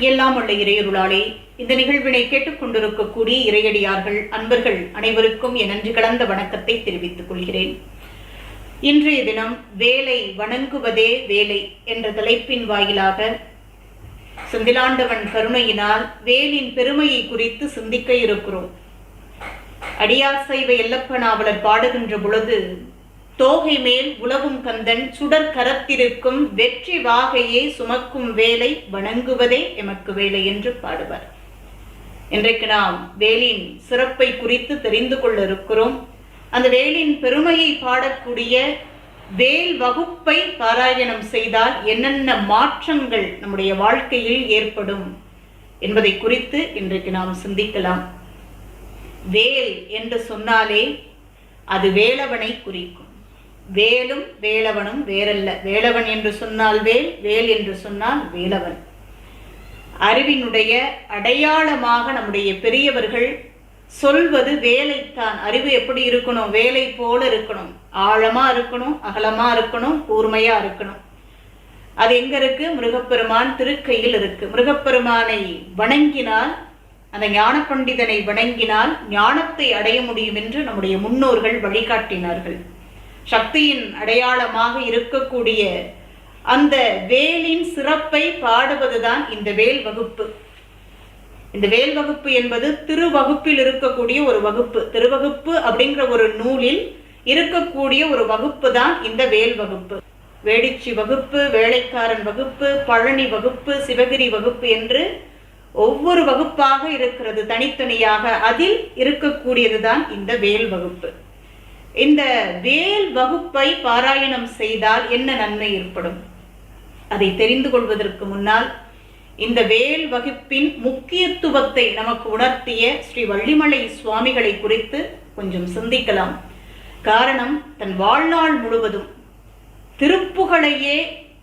எல்லாம் உள்ள இறையருளாலே இந்த நிகழ்வினை கேட்டுக்கொண்டிருக்கக்கூடிய இறையடியார்கள் அன்பர்கள் அனைவருக்கும் என் நன்றி கலந்த வணக்கத்தை தெரிவித்துக் கொள்கிறேன். இன்றைய தினம் வேலை வணங்குவதே வேலை என்ற தலைப்பின் வாயிலாக செந்திலாண்டவன் கருணையினால் வேலின் பெருமையை குறித்து சிந்திக்க இருக்கிறோம். அடியார் சைவ எல்லப்ப நாவலர் பாடுகின்ற பொழுது தோகை மேல் உலவும் கந்தன் சுடர் கரத்திருக்கும் வெற்றி வாகையை சுமக்கும் வேலை வணங்குவதே எமக்கு வேலை என்று பாடுவார். இன்றைக்கு நாம் வேலின் சிறப்பை குறித்து தெரிந்து கொள்ள இருக்கிறோம் அந்த வேலின் பெருமையை பாடக்கூடிய வேல் வகுப்பை பாராயணம் செய்தால் என்னென்ன மாற்றங்கள் நம்முடைய வாழ்க்கையில் ஏற்படும் என்பதை குறித்து இன்றைக்கு நாம் சிந்திக்கலாம். வேல் என்று சொன்னாலே அது வேலவனை குறிக்கும். வேலும் வேலவனும் வேறல்ல. வேலவன் என்று சொன்னால் வேல் வேல் என்று சொன்னால் வேலவன். அறிவினுடைய அடையாளமாக நம்முடைய பெரியவர்கள் சொல்வது வேலைத்தான். அறிவு எப்படி இருக்கணும்? வேலை போல இருக்கணும். ஆழமா இருக்கணும் அகலமா இருக்கணும் கூர்மையா இருக்கணும். அது எங்க இருக்கு? முருகப்பெருமான் திருக்கையில் இருக்கு. முருகப்பெருமானை வணங்கினால் அந்த ஞான பண்டிதனை வணங்கினால் ஞானத்தை அடைய முடியும் என்று நம்முடைய முன்னோர்கள் வழிகாட்டினார்கள். சக்தியின் அடையாளமாக இருக்கக்கூடிய அந்த வேலின் சிறப்பை பாடுவதுதான் இந்த வேல் வகுப்பு. இந்த வேல் வகுப்பு என்பது திருவகுப்பில் இருக்கக்கூடிய ஒரு வகுப்பு. திருவகுப்பு அப்படிங்கிற ஒரு நூலில் இருக்கக்கூடிய ஒரு வகுப்பு தான் இந்த வேல் வகுப்பு. வேடிச்சி வகுப்பு வேலைக்காரன் வகுப்பு பழனி வகுப்பு சிவகிரி வகுப்பு என்று ஒவ்வொரு வகுப்பாக இருக்கிறது தனித்தனியாக. அதில் இருக்கக்கூடியதுதான் இந்த வேல் வகுப்பு. இந்த வேல் வகுப்பை பாராயணம் செய்தால் என்ன நன்மை ஏற்படும்? அதை தெரிந்து கொள்வதற்கு முன்னால் இந்த வேல் வகுப்பின் முக்கியத்துவத்தை நமக்கு உணர்த்திய ஸ்ரீ வள்ளிமலை சுவாமிகளை குறித்து கொஞ்சம் சிந்திக்கலாம். காரணம் தன் வாழ்நாள் முழுவதும் திருப்புகளையே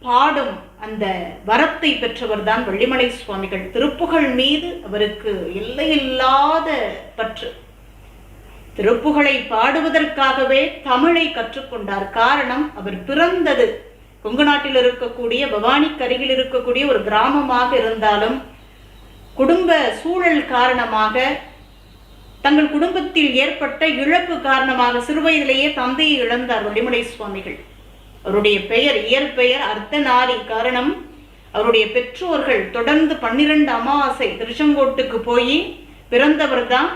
பாடும் அந்த வரத்தை பெற்றவர் தான் வள்ளிமலை சுவாமிகள். திருப்புகழ் மீது அவருக்கு எல்லையில்லாத பற்று. திருப்புகழை பாடுவதற்காகவே தமிழை கற்றுக்கொண்டார். காரணம் அவர் பிறந்தது கொங்கு நாட்டில் இருக்கக்கூடிய பவானிக்கு அருகில் இருக்கக்கூடிய ஒரு கிராமமாக இருந்தாலும் குடும்ப சூழல் காரணமாக தங்கள் குடும்பத்தில் ஏற்பட்ட இழப்பு காரணமாக சிறுவயதிலேயே தந்தையை இழந்தார் வள்ளிமலை சுவாமிகள். அவருடைய பெயர் இயற்பெயர் அர்த்தநாரி. காரணம் அவருடைய பெற்றோர்கள் தொடர்ந்து பன்னிரண்டு அமாவாசை திருச்செங்கோட்டுக்கு போய் பிறந்தவர் தான்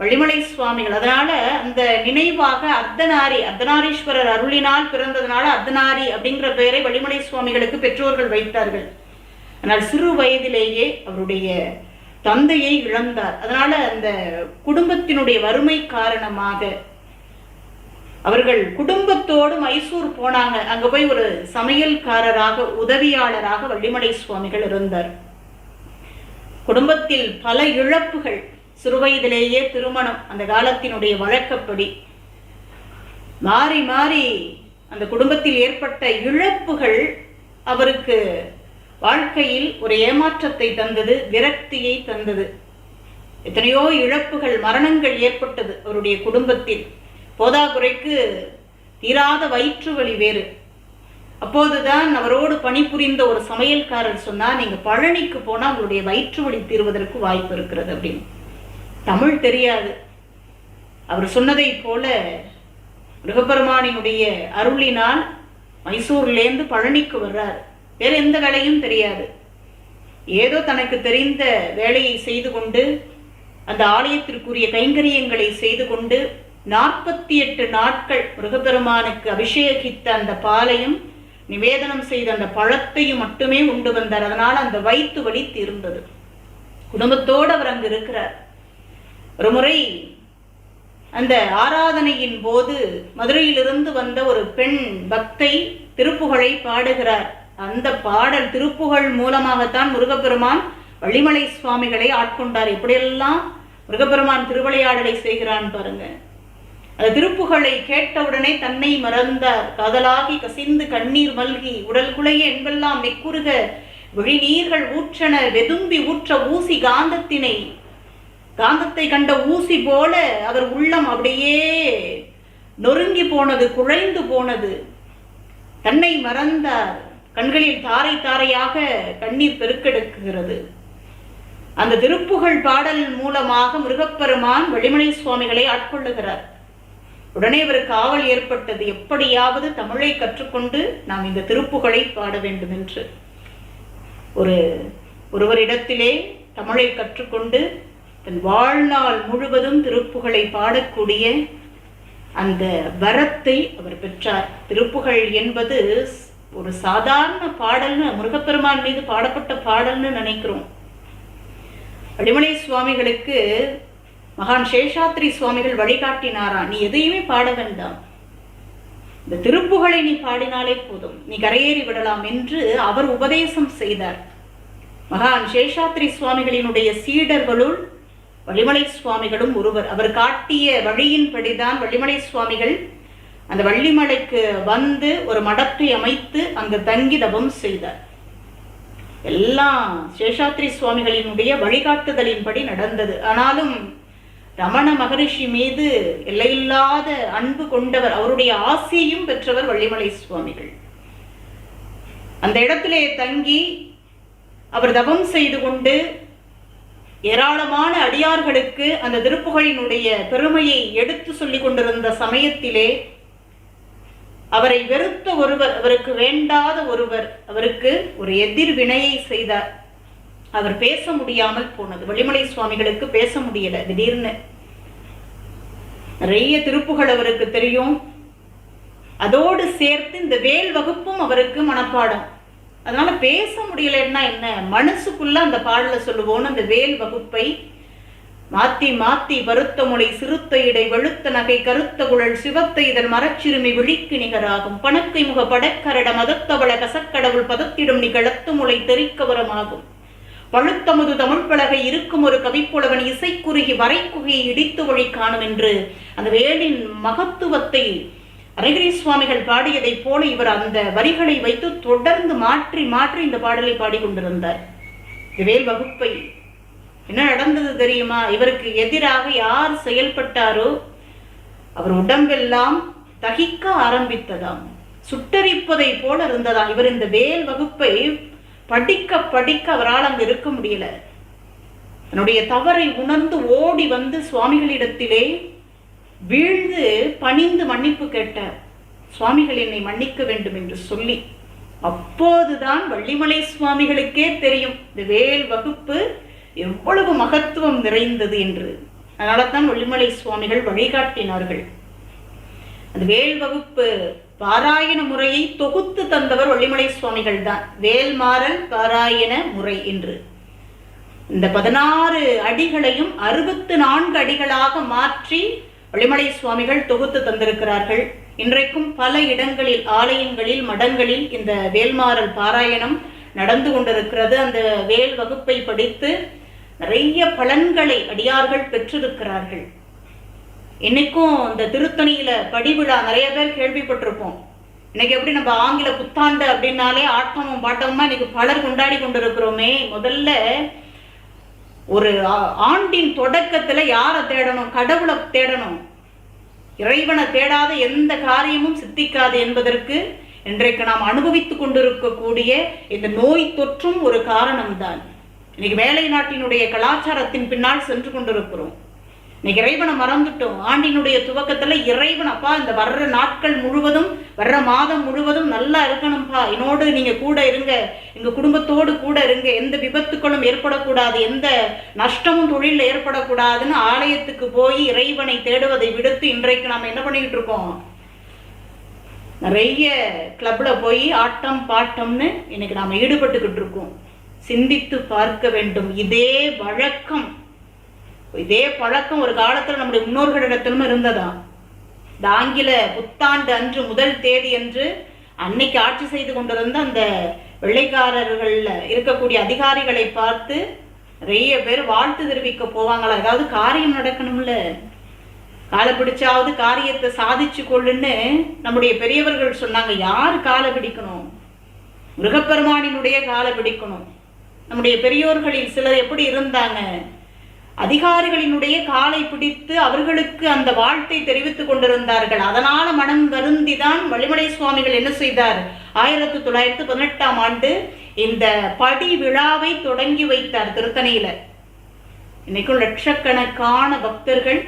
வள்ளிமலை சுவாமிகள். அதனால அந்த நினைவாக அர்த்தநாரி அர்த்தநாரீஸ்வரர் அருளினால் பிறந்ததுனால அர்த்தநாரி அப்படிங்கிற பெயரை வள்ளிமலை சுவாமிகளுக்கு பெற்றோர்கள் வைத்தார்கள். ஆனால் சிறு வயதிலேயே அவருடைய தந்தையை இழந்தார். அதனால அந்த குடும்பத்தினுடைய வறுமை காரணமாக அவர்கள் குடும்பத்தோடு மைசூர் போனாங்க. அங்க போய் ஒரு சமையல்காரராக உதவியாளராக வள்ளிமலை சுவாமிகள் இருந்தார். குடும்பத்தில் பல இழப்புகள். சிறுவயதிலேயே திருமணம் அந்த காலத்தினுடைய வழக்கப்படி. மாறி மாறி அந்த குடும்பத்தில் ஏற்பட்ட இழப்புகள் அவருக்கு வாழ்க்கையில் ஒரு ஏமாற்றத்தை தந்தது விரக்தியை தந்தது. எத்தனையோ இழப்புகள் மரணங்கள் ஏற்பட்டது அவருடைய குடும்பத்தில். போதாக்குறைக்கு தீராத வயிற்று வலி வேறு. அப்போதுதான் அவரோடு பணிபுரிந்த ஒரு சமையல்காரர் சொன்னா நீங்க பழனிக்கு போனா உங்களுடைய வயிற்று வலி தீர்வதற்கு வாய்ப்பு இருக்கிறது அப்படின்னு. தமிழ் தெரியாது. அவர் சொன்னதை போல மிருகபெருமானினுடைய அருளினால் மைசூர்லேருந்து பழனிக்கு வர்றார். வேற எந்த வேலையும் தெரியாது. ஏதோ தனக்கு தெரிந்த வேலையை செய்து கொண்டு அந்த ஆலயத்திற்குரிய கைங்கரியங்களை செய்து கொண்டு நாற்பத்தி எட்டு நாட்கள் முருகப்பெருமானுக்கு அபிஷேகித்த அந்த பாலையும் நிவேதனம் செய்த அந்த பழத்தையும் மட்டுமே உண்டு வந்தார். அதனால் அந்த வயிற்று வலி தீர்ந்தது. குடும்பத்தோடு அவர் அங்கு இருக்கிறார். ஒரு முறை அந்த ஆராதனையின் போது மதுரையிலிருந்து வந்த ஒரு பெண் பக்தை திருப்புகழை பாடுகிறார். அந்த பாடல் திருப்புகழ் மூலமாகத்தான் முருகப்பெருமான் வள்ளிமலை சுவாமிகளை ஆட்கொண்டார். எப்படியெல்லாம் முருகப்பெருமான் திருவிளையாடலை செய்கிறான் பாருங்க. அந்த திருப்புகளை கேட்டவுடனே தன்னை மறந்தார். காதலாகி கசிந்து கண்ணீர் மல்கி உடல் குலைய என்பெல்லாம் நெக்குருக விழிநீர்கள் ஊற்றன வெதும்பி ஊற்ற ஊசி காந்தத்தினை காந்தத்தை கண்ட ஊசி போல அவர் உள்ளம் அப்படியே நொறுங்கி போனது குழைந்து போனது. தன்னை மறந்தார். கண்களில் தாரை தாரையாக கண்ணீர் பெருக்கெடுக்குகிறது அந்த திருப்புகழ் பாடல் மூலமாக முருகப்பெருமான் வெளிமலை சுவாமிகளை ஆட்கொள்ளுகிறார். உடனே ஒரு ஆவல் ஏற்பட்டது. எப்படியாவது தமிழை கற்றுக்கொண்டு நாம் இந்த திருப்புகழை பாட வேண்டும் என்று ஒரு ஒருவரிடத்திலே தமிழை கற்றுக்கொண்டு தன் வாழ்நாள் முழுவதும் திருப்புகளை பாடக்கூடிய அந்த வரத்தை அவர் பெற்றார். திருப்புகழ் என்பது ஒரு சாதாரண பாடல்னு முருகப்பெருமான் மீது பாடப்பட்ட பாடல்னு நினைக்கிறோம். வழிமலை சுவாமிகளுக்கு மகான் சேஷாத்ரி சுவாமிகள் வழிகாட்டினாரா நீ எதையுமே பாட வேண்டாம். இந்த திருப்புகளை நீ பாடினாலே போதும். நீ கரையேறி விடலாம் என்று அவர் உபதேசம் செய்தார். மகான் சேஷாத்ரி சுவாமிகளினுடைய சீடர்களுள் வள்ளிமலை சுவாமிகளும் ஒருவர். அவர் காட்டிய வழியின்படிதான் வள்ளிமலை சுவாமிகள் அந்த வள்ளிமலைக்கு வந்து ஒரு மடத்தை அமைத்து அங்கு தங்கி தபம் செய்தார். எல்லாம் சேஷாத்ரி சுவாமிகளினுடைய வழிகாட்டுதலின்படி நடந்தது. ஆனாலும் ரமண மகரிஷி மீது எல்லையில்லாத அன்பு கொண்டவர் அவருடைய ஆசையும் பெற்றவர் வள்ளிமலை சுவாமிகள். அந்த இடத்திலே தங்கி அவர் தபம் செய்து கொண்டு ஏராளமான அடியார்களுக்கு அந்த திருப்புகளினுடைய பெருமையை எடுத்து சொல்லிக் கொண்டிருந்த சமயத்திலே அவரை வெறுத்த ஒருவர் அவருக்கு வேண்டாத ஒருவர் அவருக்கு ஒரு எதிர்வினையை செய்தார். அவர் பேச முடியாமல் போனது. வெளிமலை சுவாமிகளுக்கு பேச முடியல திடீர்னு. நிறைய திருப்புகள் அவருக்கு தெரியும். அதோடு சேர்த்து இந்த வேல் வகுப்பும் அவருக்கு மனப்பாடம். அதனால பேச முடியலன்னா என்ன? மனசுக்குள்ள அந்த பாடல சொல்லுவோம் அந்த வேல் வகுப்பை மாத்தி மாத்தி வருத்த முளை சிறுத்த இடை வெளுத்த நகை கருத்த குழல் சிவத்த இதன் மரச்சிறுமி விழிக்கு நிகராகும். பணக்கை முக படக்கரட மதத்தவள கசக்கடவுள் பதத்திடும் நிகழத்து முளை தெரிக்கவரமாகும். பழுத்தமுது தமிழ் பலகை இருக்கும் ஒரு கவிப்புலவன் இசைக்குறுகி வரைக்குகையை இடித்து வழி காணும் என்று அந்த வேலின் மகத்துவத்தை அரைகிரி சுவாமிகள் பாடியதைப் போல இவர் அந்த வரிகளை வைத்து தொடர்ந்து மாற்றி மாற்றி இந்த பாடலை பாடிக்கொண்டிருந்தார் வேல் வகுப்பை என்ன நடந்தது தெரியுமா? இவருக்கு எதிராக யார் செயல்பட்டாரோ அவர் உடம்பெல்லாம் தகிக்க ஆரம்பித்ததாம். சுட்டரிப்பதை போல இருந்ததாம் இவர் இந்த வேல் வகுப்பை படிக்க படிக்க அவரால் அங்கு இருக்க முடியல. தன்னுடைய தவறை உணர்ந்து ஓடி வந்து சுவாமிகளிடத்திலே வீழ்ந்து பணிந்து மன்னிப்பு கேட்டார் சுவாமிகள் என்னை மன்னிக்க வேண்டும் என்று சொல்லி அப்போதுதான் வள்ளிமலை சுவாமிகளுக்கே தெரியும் இந்த வேல் வகுப்பு எவ்வளவு மகத்துவம் நிறைந்தது என்று. அதனால தான் வள்ளிமலை சுவாமிகள் வழிகாட்டினார்கள். அந்த வேல் வகுப்பு பாராயண முறையை தொகுத்து தந்தவர் வள்ளிமலை சுவாமிகள் தான். வேல்மாறல் பாராயண முறை என்று. இந்த பதினாறு அடிகளையும் அறுபத்து நான்கு அடிகளாக மாற்றி வள்ளிமலை சுவாமிகள் தொகுத்து தந்திருக்கிறார்கள். இன்றைக்கும் பல இடங்களில் ஆலயங்களில் மடங்களில் இந்த வேல்மாறல் பாராயணம் நடந்து கொண்டிருக்கிறது. அந்த வேல் வகுப்பை படித்து நிறைய பலன்களை அடியார்கள் பெற்றிருக்கிறார்கள். இன்னைக்கும் இந்த திருத்தணியில படிவிழா நிறைய பேர் கேள்விப்பட்டிருப்போம். இன்னைக்கு எப்படி நம்ம ஆங்கில புத்தாண்டு அப்படின்னாலே ஆட்டமும் பாட்டமுமா இன்னைக்கு பலர் கொண்டாடி கொண்டிருக்கிறோமே. முதல்ல ஒரு ஆண்டின் தொடக்கத்தில் யாரை தேடணும்? கடவுளை தேடணும். இறைவனை தேடாத எந்த காரியமும் சித்திக்காது என்பதற்கு இன்றைக்கு நாம் அனுபவித்து கொண்டிருக்கக்கூடிய இந்த நோய் தொற்றும் ஒரு காரணம்தான். இன்னைக்கு வேலை நாட்டினுடைய கலாச்சாரத்தின் பின்னால் சென்று கொண்டிருக்கிறோம். இன்னைக்கு இறைவனை மறந்துட்டோம். ஆண்டினுடைய துவக்கத்துல இறைவன் அப்பா இந்த வர்ற நாட்கள் முழுவதும் வர்ற மாதம் முழுவதும் நல்லா இருக்கணும்ப்பா என்னோடு நீங்க கூட இருங்க. எங்க குடும்பத்தோடு கூட இருங்க. எந்த விபத்துக்களும் ஏற்படக்கூடாது. எந்த நஷ்டமும் தொழிலில் ஏற்படக்கூடாதுன்னு ஆலயத்துக்கு போய் இறைவனை தேடுவதை விடுத்து இன்றைக்கு நாம என்ன பண்ணிக்கிட்டு இருக்கோம்? நிறைய கிளப்ல போய் ஆட்டம் பாட்டம்னு இன்னைக்கு நாம ஈடுபட்டுக்கிட்டு இருக்கோம். சிந்தித்து பார்க்க வேண்டும். இதே வழக்கம். இதே பழக்கம் ஒரு காலத்தில் நம்முடைய முன்னோர்களிடத்திலும் இருந்ததா? இந்த ஆங்கில புத்தாண்டு அன்று முதல் தேதி அன்று அன்னைக்கு ஆட்சி செய்து கொண்டிருந்த அந்த வெள்ளைக்காரர்களில் இருக்கக்கூடிய அதிகாரிகளை பார்த்து நிறைய பேர் வாழ்த்து தெரிவிக்க போவாங்களா? ஏதாவது காரியம் நடக்கணும்ல? காலை பிடிச்சாவது காரியத்தை சாதிச்சு கொள்ளுன்னு நம்முடைய பெரியவர்கள் சொன்னாங்க. யார் காலை பிடிக்கணும்? முருகப்பெருமானினுடைய காலை பிடிக்கணும். நம்முடைய பெரியோர்களில் சிலர் எப்படி இருந்தாங்க? அதிகாரிகளினுடைய காலை பிடித்து அவர்களுக்கு அந்த வாழ்த்தை தெரிவித்துக் கொண்டிருந்தார்கள். அதனால மனம் வருந்திதான் வழிமலை சுவாமிகள் என்ன செய்தார்? ஆயிரத்தி தொள்ளாயிரத்தி பதினெட்டாம் ஆண்டு இந்த படி விழாவை தொடங்கி வைத்தார் திருத்தணியில. இன்னைக்கும் லட்சக்கணக்கான பக்தர்கள்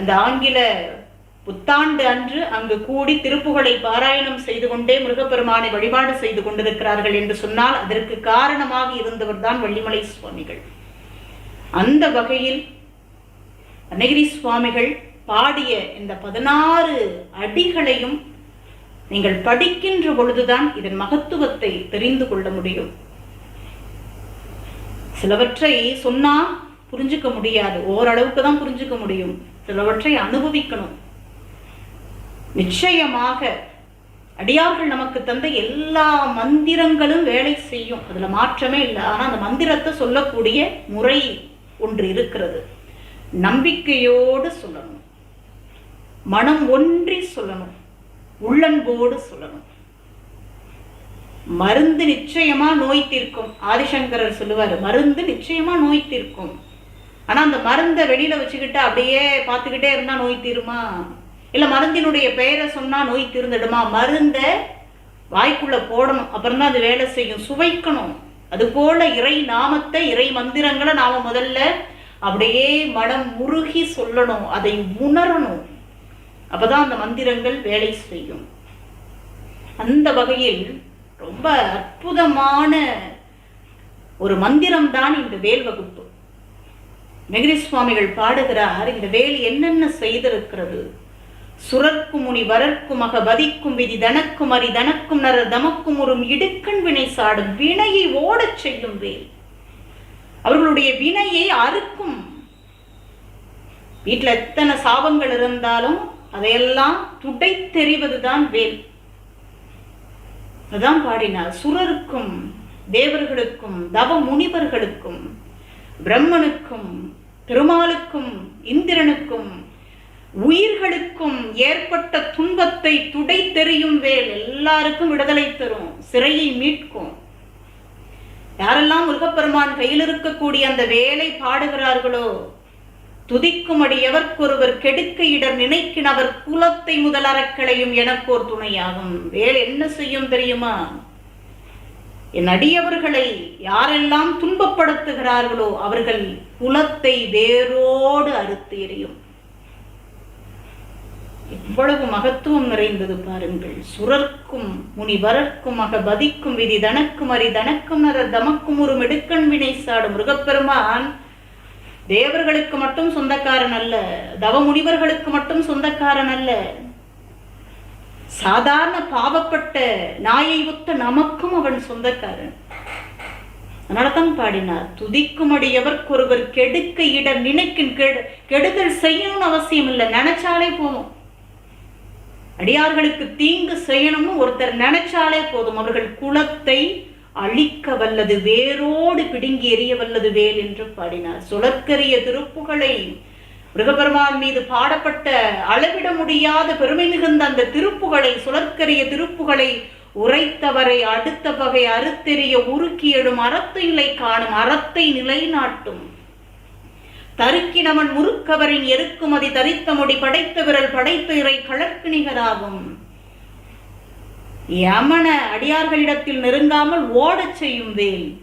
அந்த ஆங்கில புத்தாண்டு அன்று அங்கு கூடி திருப்புகளை பாராயணம் செய்து கொண்டே முருகப்பெருமானை வழிபாடு செய்து கொண்டிருக்கிறார்கள் என்று சொன்னால் அதற்கு காரணமாக இருந்தவர் தான் வள்ளிமலை சுவாமிகள். அந்த வகையில் அன்னகிரி சுவாமிகள் பாடிய இந்த பதினாறு அடிகளையும் நீங்கள் படிக்கின்ற பொழுதுதான் இதன் மகத்துவத்தை தெரிந்து கொள்ள முடியும். சிலவற்றை சொன்னா புரிஞ்சுக்க முடியாது. ஓரளவுக்கு தான் புரிஞ்சுக்க முடியும். சிலவற்றை அனுபவிக்கணும். நிச்சயமாக அடியார்கள் நமக்கு தந்த எல்லா மந்திரங்களும் வேலை செய்யும். அதுல மாற்றமே இல்லை. ஆனா அந்த மந்திரத்தை சொல்லக்கூடிய முறை ஒன்று இருக்கிறது. நம்பிக்கையோடு சொல்லணும். மனம் ஒன்றி சொல்லணும். உள்ளன்போடு சொல்லணும். மருந்து நிச்சயமா நோய் தீர்க்கும். ஆதிசங்கரர் சொல்லுவாரு மருந்து நிச்சயமா நோய் தீர்க்கும். ஆனா அந்த மருந்தை வெளியில வச்சுக்கிட்டு அப்படியே பார்த்துக்கிட்டே இருந்தா நோய் தீருமா? இல்ல மருந்தினுடைய பெயரை சொன்னா நோய் தீர்ந்துடுமா? மருந்தை வாய்க்குள்ள போடணும். அப்புறம் தான் அது வேலை செய்யும். சுவைக்கணும். அதுபோல இறை நாமத்தை இறை மந்திரங்களை நாம முதல்ல அப்படியே மனம் முருகி சொல்லணும் அதை உணரணும். அப்பதான் அந்த மந்திரங்கள் வேலை செய்யும். அந்த வகையில் ரொம்ப அற்புதமான ஒரு மந்திரம் தான் இந்த வேல் வகுப்பு. மெகிரி சுவாமிகள் பாடுகிறார் இந்த வேல் என்னென்ன செய்திருக்கிறது? சுரர்க்கும் முனி வரர்க்கும் அக வதிக்கும் விதி தனக்கும் அரி தனக்கும் நர தமக்கும் ஒரு இடுக்கண் வினை சாடும் வினையை ஓடச் செய்யும் வேல். அவர்களுடைய வினையை அறுக்கும். வீட்டுல எத்தனை சாபங்கள் இருந்தாலும் அதையெல்லாம் துடைத்தெறிவதுதான் வேல். அதான் பாடினார் சுரருக்கும் தேவர்களுக்கும் தவ முனிவர்களுக்கும் பிரம்மனுக்கும் பெருமாளுக்கும் இந்திரனுக்கும் உயிர்களுக்கும் ஏற்பட்ட துன்பத்தை துடை தெரியும் வேல் எல்லாருக்கும் விடுதலை தரும் சிறையை மீட்கும். யாரெல்லாம் முருகப்பெருமான் கையில் இருக்கக்கூடிய அந்த வேலை பாடுகிறார்களோ துதிக்குமடி எவர்க்கொருவர் கெடுக்க இடர் நினைக்கினவர் குலத்தை முதலறக்களையும் எனக்கோர் துணையாகும். வேல் என்ன செய்யும் தெரியுமா? என் அடியவர்களை யாரெல்லாம் துன்பப்படுத்துகிறார்களோ அவர்கள் குலத்தை வேரோடு அறுத்து எறியும். எவ்வளவு மகத்துவம் நிறைந்தது பாருங்கள். சுரர்க்கும் முனிவரர்க்கும் மக பதிக்கும் விதி தனக்கும் அரி தனக்கும் நரர் தமக்கும் ஒரு மெடுக்கண் வினை சாடும் முருகப்பெருமான். தேவர்களுக்கு மட்டும் சொந்தக்காரன் அல்ல தவ முனிவர்களுக்கு மட்டும் சொந்தக்காரன் அல்ல. சாதாரண பாவப்பட்ட நாயை ஒத்த நமக்கும் அவன் சொந்தக்காரன். அதனாலதான் பாடினார் துதிக்குமடி எவர்க்கொருவர் கெடுக்க இட நினைக்கும் கெடு கெடுதல் செய்யணும்னு அவசியம் இல்லை நினைச்சாலே போதும். அடியார்களுக்கு தீங்கு செய்யணும்னு ஒருத்தர் நினைச்சாலே போதும். அவர்கள் குலத்தை அழிக்க வல்லது வேரோடு பிடுங்கி எறிய வல்லது வேல் என்று பாடினார். சுழற்கரிய திருப்புகளை மிருகபெருமான் மீது பாடப்பட்ட அளவிட முடியாத பெருமை மிகுந்த அந்த திருப்புகளை சுழற்கரிய திருப்புகளை உரைத்தவரை அடுத்த பகை அறுத்தெறிய உருக்கியடும் அறத்தை நிலை காணும் அறத்தை நிலைநாட்டும். தருக்கினவன் முறுக்கவரின் எருக்குமதி தரித்த முடி படைத்த விரல் படைத்த இறை கழற்கு நிகராகும் யமன அடியார்களிடத்தில் நெருங்காமல் ஓடச் செய்யும் வேல்.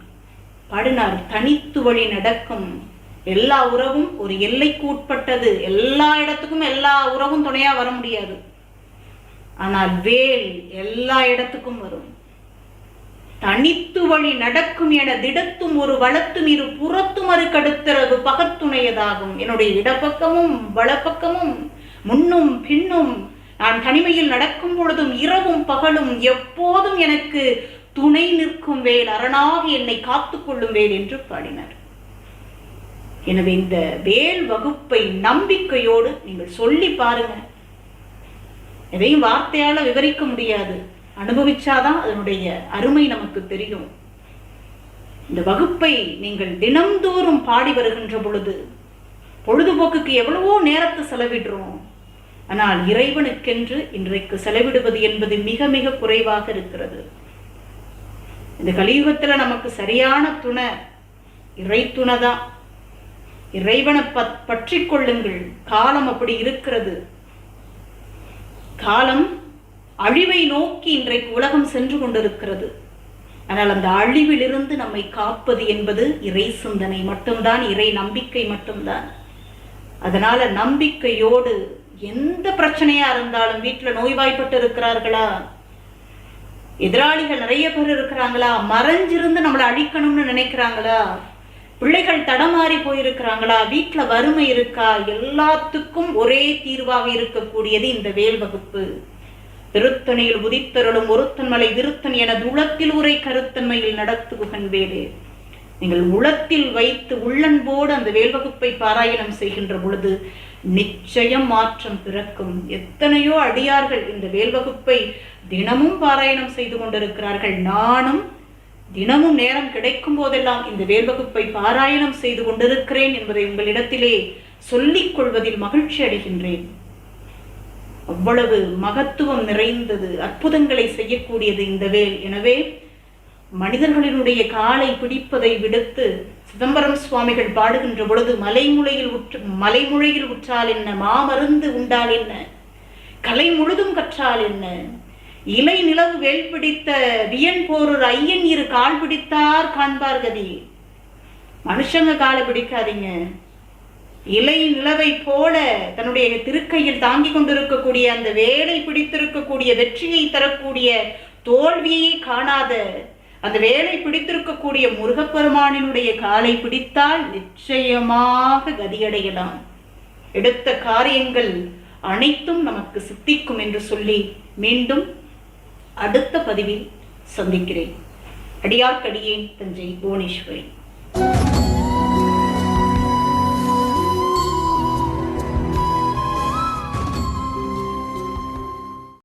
பாடினார் தனித்து வழி நடக்கும். எல்லா உறவும் ஒரு எல்லைக்கு உட்பட்டது. எல்லா இடத்துக்கும் எல்லா உறவும் துணையா வர முடியாது. ஆனால் வேல் எல்லா இடத்துக்கும் வரும். தனித்து வழி நடக்கும் என திடத்தும் ஒரு வளத்தும் இரு புறத்தும் அரு கடுத்தரவு பகத்துணையதாகும் என்னுடைய இடப்பக்கமும் வலப்பக்கமும் முன்னும் பின்னும் நான் தனிமையில் நடக்கும் பொழுதும் இரவும் பகலும் எப்போதும் எனக்கு துணை நிற்கும் வேல் அரணாக என்னை காத்துக்கொள்ளும் வேல் என்று பாடினார். எனவே இந்த வேல் வகுப்பை நம்பிக்கையோடு நீங்கள் சொல்லி பாருங்க. எதையும் வார்த்தையால விவரிக்க முடியாது. அனுபவிச்சாதான் அதனுடைய அருமை நமக்கு தெரியும். இந்த வகுப்பை நீங்கள் தினம்தோறும் பாடி வருகின்ற பொழுது பொழுதுபோக்குக்கு எவ்வளவோ நேரத்தை செலவிடுறோம். ஆனால் இறைவனுக்கென்று இன்றைக்கு செலவிடுவது என்பது மிக மிக குறைவாக இருக்கிறது. இந்த கலியுகத்தில் நமக்கு சரியான துணை இறை துணை தான் இறைவனை பத் பற்றி கொள்ளுங்கள். காலம் அப்படி இருக்கிறது. காலம் அழிவை நோக்கி இன்றைக்கு உலகம் சென்று கொண்டிருக்கிறது. ஆனால் அந்த அழிவிலிருந்து நம்மை காப்பது என்பது இறை சிந்தனை மட்டும்தான் இறை நம்பிக்கை மட்டும்தான். அதனால நம்பிக்கையோடு எந்த பிரச்சனையா இருந்தாலும் வீட்டில் நோய்வாய்ப்பட்டு இருக்கிறார்களா? எதிராளிகள் நிறைய பேர் இருக்கிறாங்களா? மறைஞ்சிருந்து நம்மளை அழிக்கணும்னு நினைக்கிறாங்களா? பிள்ளைகள் தடமாறி போயிருக்கிறாங்களா? வீட்டில் வறுமை இருக்கா? எல்லாத்துக்கும் ஒரே தீர்வாக இருக்கக்கூடியது இந்த வேல் வகுப்பு. திருத்தணியில் உதித்தருளும் ஒருத்தன் மலை விருத்தன் எனது உளத்தில் உரை கருத்தன்மையில் நடத்துகுகன் வேலே. நீங்கள் உளத்தில் வைத்து உள்ளன்போடு அந்த வேல்வகுப்பை பாராயணம் செய்கின்ற பொழுது நிச்சயம் மாற்றம் பிறக்கும். எத்தனையோ அடியார்கள் இந்த வேல்வகுப்பை தினமும் பாராயணம் செய்து கொண்டிருக்கிறார்கள். நானும் தினமும் நேரம் கிடைக்கும் போதெல்லாம் இந்த வேல்வகுப்பை பாராயணம் செய்து கொண்டிருக்கிறேன் என்பதை உங்களிடத்திலே சொல்லிக் கொள்வதில் மகிழ்ச்சி அடைகின்றேன். அவ்வளவு மகத்துவம் நிறைந்தது அற்புதங்களை செய்யக்கூடியது இந்த வேல். எனவே மனிதர்களினுடைய காலை பிடிப்பதை விடுத்து சிதம்பரம் சுவாமிகள் பாடுகின்ற பொழுது மலைமுலையில் உற்று மலைமுழையில் உற்றால் என்ன? மாமருந்து உண்டால் என்ன? கலை முழுதும் கற்றால் என்ன? இலை நிலவு வேல் பிடித்த வியன் போரூர் ஐயன் இரு கால் பிடித்தார் காண்பார் கதி. மனுஷங்க காலை பிடிக்காதீங்க. இலை நிலவை போல தன்னுடைய திருக்கையில் தாங்கி கொண்டிருக்கக்கூடிய அந்த வேலை பிடித்திருக்கக்கூடிய வெற்றியை தரக்கூடிய தோல்வியை காணாத அந்த வேலை பிடித்திருக்கக்கூடிய முருகப்பெருமானினுடைய காலை பிடித்தால் நிச்சயமாக கதியடையலாம். எடுத்த காரியங்கள் அனைத்தும் நமக்கு சித்திக்கும் என்று சொல்லி மீண்டும் அடுத்த பதிவில் சந்திக்கிறேன். அடியார்க்கடியேன் தஞ்சை புவனேஸ்வரி.